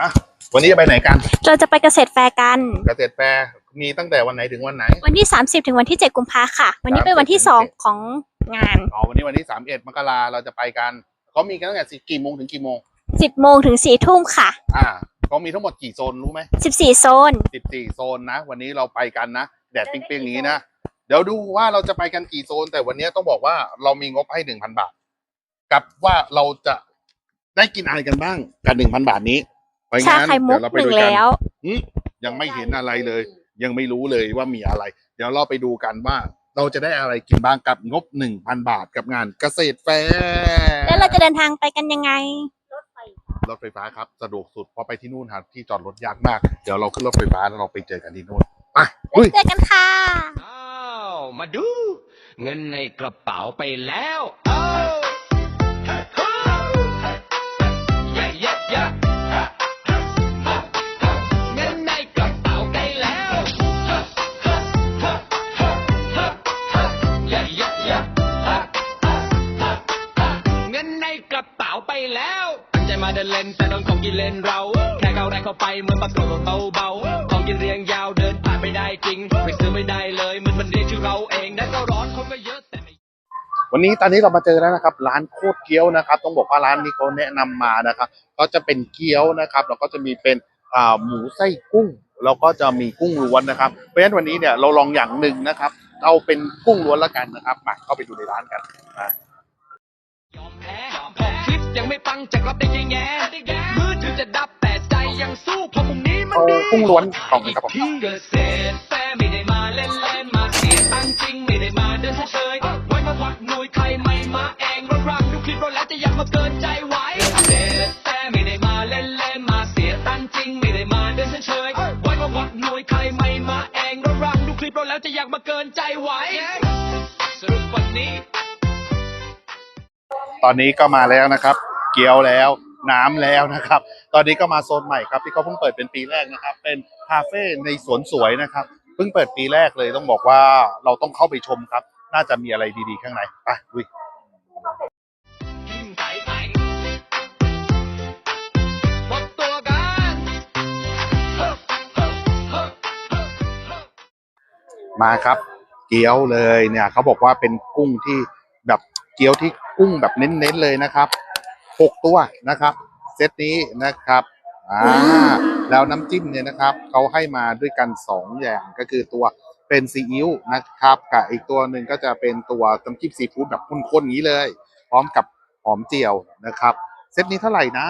อะวันนี้จะไปไหนกัน เราจะไปเกษตรแฟร์กัน เกษตรแฟร์มีตั้งแต่วันไหนถึงวันไหน วันที่ 30 ถึงวันที่ 7 กุมภาค่ะ วันนี้เป็นวันที่30 2ของงาน อ๋อ วันนี้วันที่สามเอ็ดมกราเราจะไปกัน เขามีกันตั้งแต่กี่โมงถึงกี่โมง 10 โมงถึง 4 ทุ่มค่ะ อ่าเขามีทั้งหมดกี่โซนรู้ไหม 14 โซนสิบสี่โซนนะ วันนี้เราไปกันนะ แดดเปรี้ยงๆอย่างนี้นะ เดี๋ยวดูว่าเราจะไปกันกี่โซน แต่วันนี้ต้องบอกว่าเรามีงบให้หนึ่งพันบาท กับว่าเราจะได้กินอะไรกันบ้างกับหนึ่งพันบาทนี้เพราะ ชางั้นไข่มุเดี๋กยวเราไปหนึ่ดูงกันแล้วหึยังไม่เห็นอะไรเลย ยังไม่รู้เลยว่ามีอะไร เดี๋ยวเราไปดูกันว่า เราจะได้อะไรกินบ้างกับงบหนึ่งพันบาทกับงานเกษตรแฟร์แล้วเราจะเดินทางไปกันยังไงรถไฟฟ้าครับสะดวกสุดเพราะไปที่นู่นหาที่จอดรถยากมาก เดี๋ยวเราขึ้นรถไฟฟ้าแล้วเราไปเจอกันที่นู่นไปอุ้ยเจอกันค่ะอ้าวมาดู เงินในกระเป๋าไปแล้วอ้า เข้าไปเหมือนปลาโกรธเบาเบาๆของกินเรียงยาวเดินผ่านไม่ได้จริงไม่ซื้อไม่ได้เลยมันมันเรียกชื่อเราเองแดดก็ร้อนคนก็เยอะแต่ไม่วันนี้ตอนนี้เรามาเจอแล้วนะครับ ร้านโคตรเกี๊ยวนะครับ ต้องบอกว่าร้านนี้เขาแนะนำมานะครับ ก็จะเป็นเกี๊ยวนะครับ แล้วก็จะมีเป็นอ่าหมูไส้กุ้งแล้วก็จะมีกุ้งล้วนนะครับ เพราะฉะนั้นวันนี้เนี่ยเราลองอย่างหนึ่งนะครับ เอาเป็นกุ้งล้วนแล้วกันนะครับมาเข้าไปดูในร้านกันมายอมแพ้พอคลิปยังไม่ปังจากรับได้แง่แง่ กุ้งล้วนกล่องครับผมตอนใจไว้เกษตรแฟร์ไม่ได้มาเล่นเล่นๆมาเสียตังค์จริงไม่ได้มาเดินเฉยๆไว้มาวัดหน่วยใครไม่มาเองรักรักดูคลิปเราแล้วจะอยากมาเกินใจไว้สรุปวันนี้ ตอนนี้ก็มาแล้วนะครับ เกี๊ยวแล้ว น้ำแล้วนะครับ ตอนนี้ก็มาโซนใหม่ครับที่เขาเพิ่งเปิดเป็นปีแรกนะครับ เป็นคาเฟ่ในสวนสวยนะครับเพิ่งเปิดปีแรกเลยต้องบอกว่าเราต้องเข้าไปชมครับ น่าจะมีอะไรดีๆข้างในไปดุยมาครับ เกี๊ยวเลยเนี่ยเขาบอกว่าเป็นกุ้งที่แบบเกี๊ยวที่กุ้งแบบเน้นๆเลยนะครับ หกตัวนะครับ เซตนี้นะครับอ่าแล้วน้ำจิ้มเนี่ยนะครับเขาให้มาด้วยกันสองอย่างก็คือตัวเป็นซีอิ๊วนะครับกับอีกตัวหนึ่งก็จะเป็นตัวน้ำจิ้มซีฟู้ดแบบข้นๆอย่างนี้เลย พร้อมกับหอมเจียวนะครับ เซตนี้เท่าไหร่นะ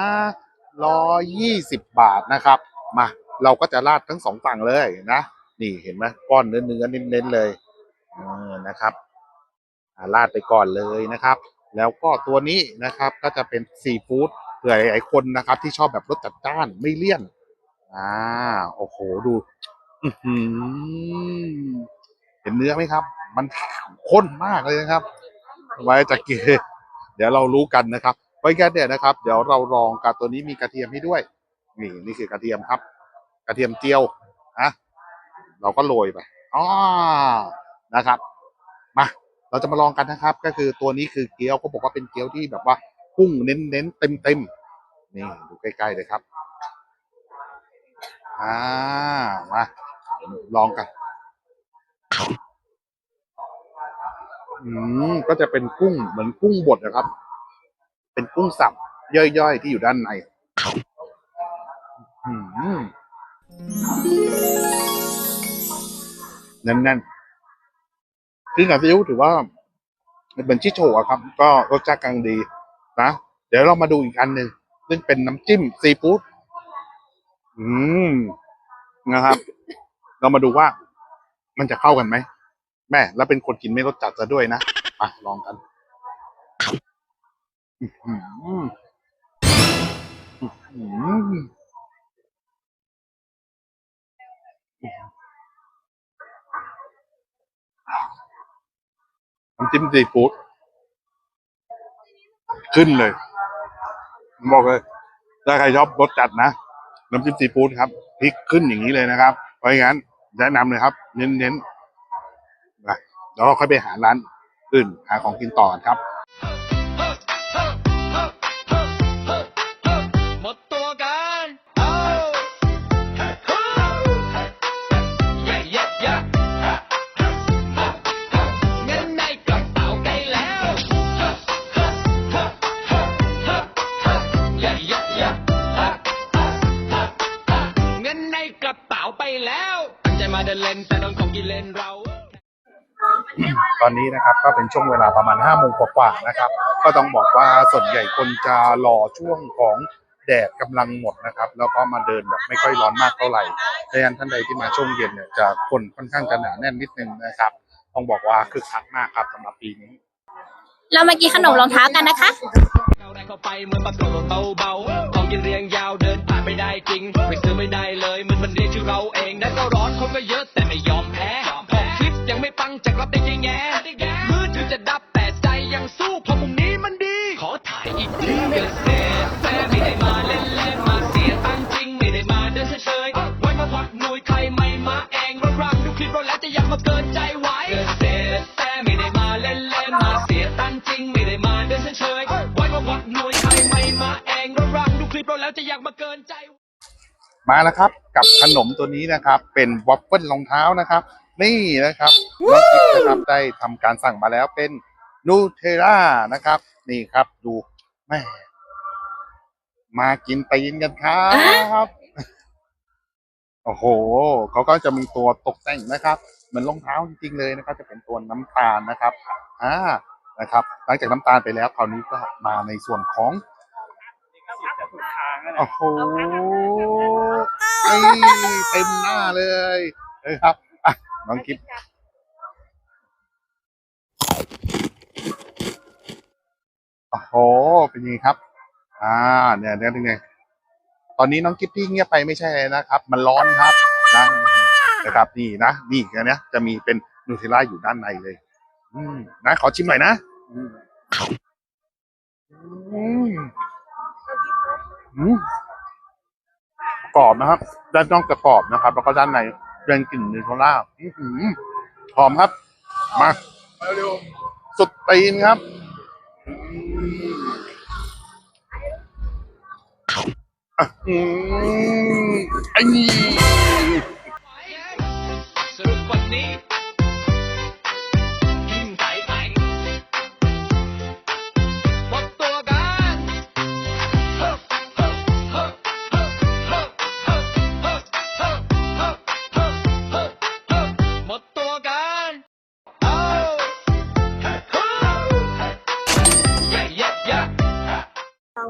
ร้อยยี่สิบบาทนะครับ มาเราก็จะราดทั้งสองฝั่งเลยนะ นี่เห็นไหมก้อนเนื้อเนื้อเน้นๆเลยเออนะครับอ่าราดไปก่อนเลยนะครับ แล้วก็ตัวนี้นะครับก็จะเป็นซีฟู้ดเผื่อหลายๆคนนะครับ ที่ชอบแบบรสจัดจ้านไม่เลี่ยนอ่าโอ้โหดูเห็นเนื้อไหมครับ มันข้นมากเลยนะครับ ไว้จะกินเดี๋ยวเรารู้กันนะครับเพราะงั้นเนี่ยนะครับ เดี๋ยวเราลองกับตัวนี้มีกระเทียมให้ด้วย นี่นี่คือกระเทียมครับ กระเทียมเจียวนะเราก็โรยไปอ๋อนะครับ มา เราจะมาลองกันนะครับ ก็คือตัวนี้คือเกี๊ยวเขาบอกว่าเป็นเกี๊ยวที่แบบว่ากุ้งเน้นเน้นเต็มเต็มนี่ดูใกล้ๆเลยครับอ่ามาลองกันอืมก็จะเป็นกุ้งเหมือนกุ้งบดนะครับ เป็นกุ้งสับย่อยๆที่อยู่ด้านในอืมแน่นๆ ซึ่งกับซีอิ๊วถือว่าเป็นชิโชะอะครับ ก็รสชาติกลางดีนะเดี๋ยวเรามาดูอีกอันหนึ่งซึ่งเป็นน้ำจิ้มซีฟู้ดอืมนะครับ เรามาดูว่ามันจะเข้ากันไหมแม่ แล้วเป็นคนกินไม่รสจัดซะด้วยนะมาลองกันอื้อหืออื้อหือน้ำ จิ้มซีฟู้ดขึ้นเลย บอกเลย ถ้าใครชอบรสจัดนะ น้ำจิ้มซีฟู้ดครับพริกขึ้นอย่างนี้เลยนะครับ เพราะงั้นแนะนำเลยครับ เน้นๆเดี๋ยวเราค่อยไปหาร้านอื่นหาของกินต่อครับ นเล่นแต่โดนของกินเล่นเราตอนนี้นะครับก็เป็นช่วงเวลาประมาณห้าโมงกว่าๆนะครับ ก็ต้องบอกว่าส่วนใหญ่คนจะรอช่วงของแดดกำลังหมดนะครับ แล้วก็มาเดินแบบไม่ค่อยร้อนมากเท่าไหร่ดังนั้นท่านใดที่มาช่วงเย็นเนี่ยจะคนค่อนข้างจะหนาแน่นนิดนึงนะครับ ต้องบอกว่าคึกคักมากครับสำหรับปีนี้ เรามากินขนมรองเท้ากันนะคะเราแรงเข้าไปเหมือนปากกระโดดเบาๆของกินเรียงยาวเดินผ่านไม่ได้จริงไปซื้อไม่ได้เลยมันมัน เราเองนั่นก็ร้อนคนก็เยอะแต่ไม่ยอมแพ้ขอคลิปยังไม่ปังจากรับได้ยังแง่มือถือจะดับแต่ใจยังสู้เพราะมุมนี้มันดี ขอถ่ายอีกทีเกษตรแฟร์ไม่ได้มาเล่นเล่นมาเสียตังจริงไม่ได้มาเดินเฉยๆไว้มาวัดหน่วยใครไม่มาเองรักรักดูคลิปเราแล้วจะอยากมาเกินใจไว้เกษตรแฟร์ไม่ได้มาเล่นเล่นมาเสียตังจริงไม่ได้มาเดินเฉยๆไว้มาวัดหน่วยใครไม่มาเองรักรักดูคลิปเราแล้วจะอยากมาเกินใจ มาแล้วครับ กับขนมตัวนี้นะครับ เป็นวอฟเฟิลรองเท้านะครับ นี่นะครับน้องกิ๊ฟนะครับได้ทำการสั่งมาแล้วเป็นนูเทล่านะครับ นี่ครับดูแม่มากินตีนกันครับโอ้โหเขาก็จะมีตัวตกแต่งนะครับ เหมือนรองเท้าจริงๆเลยนะครับ จะเป็นตัวน้ำตาลนะครับอ่านะครับ หลังจากน้ำตาลไปแล้วคราวนี้ก็มาในส่วนของ โอ้โหนี่เต็มหน้าเลยนะครับอะน้องกิ๊บโอ้โหเป็นยังไงครับ อ่าเนี่ยเนี่ยเป็นไงตอนนี้น้องกิ๊บที่เงียบไปไม่ใช่อะไรนะครับ มันร้อนครับนะนะครับนี่นะนี่อันเนี้ยจะมีเป็นนูเทลล่าอยู่ด้านในเลย อืมนะขอชิมหน่อยนะอืมอืมอืม กรอบนะครับ ด้านนอกจะกรอบนะครับ แล้วก็ด้านในเป็นกลิ่นนูเทลล่าหอมครับ มาสุดตีนครับอืมไอ้นี่สรุปวันนี้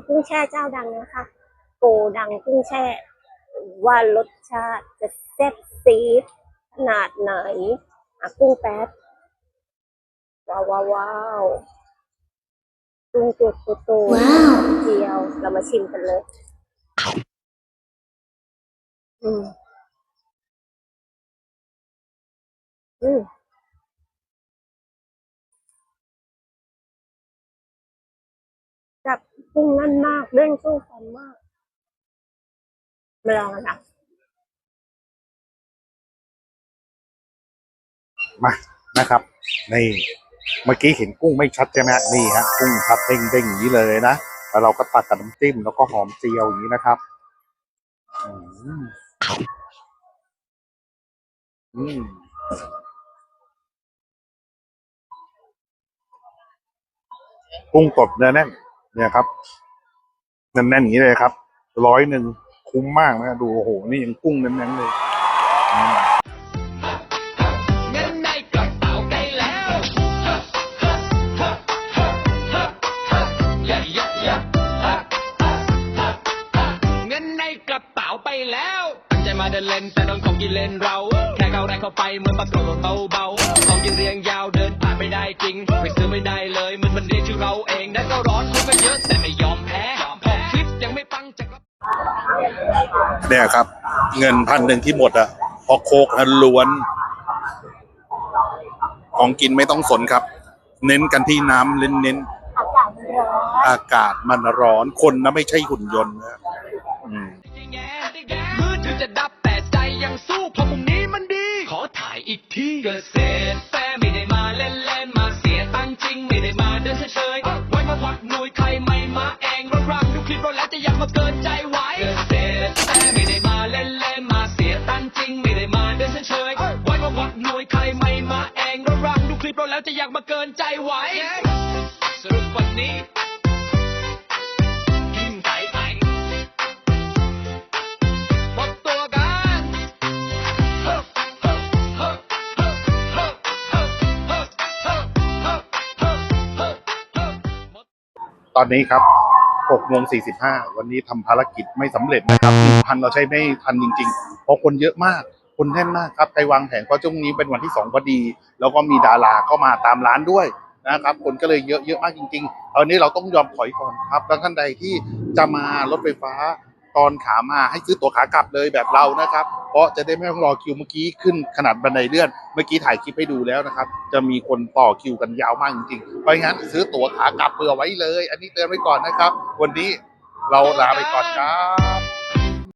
กุ้งแช่เจ้าดังนะคะ โกดังกุ้งแช่ ว่ารสชาติจะแซ่บซีดขนาดไหนอะกุ้งแป๊บว้าวว้าวว้าวกุ้งตัวโตๆเดียว เรามาชิมกันเลย อืมอืม จับกุ้งนั่นมากเด้งสู้ฟันมากมาลองกันนะมานะครับนี่เมื่อกี้เห็นกุ้งไม่ชัดใช่ไหมฮะนี่ฮะกุ้งชัดเด้งๆอย่างนี้เลยนะแล้วเราก็ตัดกับน้ำจิ้มแล้วก็หอมเจียวอย่างนี้นะครับอืมอืมกุ้งสดเนื้อแน่น เนี่ยครับแน่นๆอย่างนี้เลยครับร้อยหนึ่งคุ้มมากนะดูโอ้โหนี่ยังกุ้งแน่นๆเลยมเงินในกระเป๋าเดินเล่นแต่โดนของกินเล่นเรา แค่เขาแรงเข้าไปเหมือนปากกระโดดเบาๆของกินเรียงยาวเดิน ไม่ได้จริงไปซื้อไม่ได้เลย มันมันเรียกชื่อเราเองนั่นก็ร้อนคนก็เยอะแต่ไม่ยอมแพ้ของคลิปยังไม่ปังจากเนี่ยครับ เงินพันหนึ่งที่หมดอะเพอโคกอันล้วน ของกินไม่ต้องสนครับ เน้นกันที่น้ำเน้นเน้นอากาศมันร้อนๆอากาศมันร้อนคนนะไม่ใช่หุ่นยนต์นะอืมมือถือจะดับแต่ใจยังสู้เพราะมุมนี้มันดี ขอถ่ายอีกทีเกษตร ตอนนี้ครับ 6โมง45 วันนี้ทำภารกิจไม่สำเร็จนะครับพันเราใช้ไม่ทันจริงๆ เพราะคนเยอะมาก คนแน่นมากครับใครวางแผนเพราะช่วงนี้เป็นวันที่สองพอดี แล้วก็มีดาราเข้ามาตามร้านด้วยนะครับ คนก็เลยเยอะเยอะมากจริงๆตอนนี้เราต้องยอมถอยก่อนครับแล้วท่านใดที่จะมารถไฟฟ้า ตอนขามาให้ซื้อตั๋วขากลับเลยแบบเรานะครับ เพราะจะได้ไม่ต้องรอคิวเมื่อกี้ขึ้นขนาดบันไดเลื่อน เมื่อกี้ถ่ายคลิปให้ดูแล้วนะครับ จะมีคนต่อคิวกันยาวมากจริงๆเพราะงั้นซื้อตั๋วขากลับเผื่อไว้เลย อันนี้เตือนไว้ก่อนนะครับ วันนี้เราลาไปก่อนครับ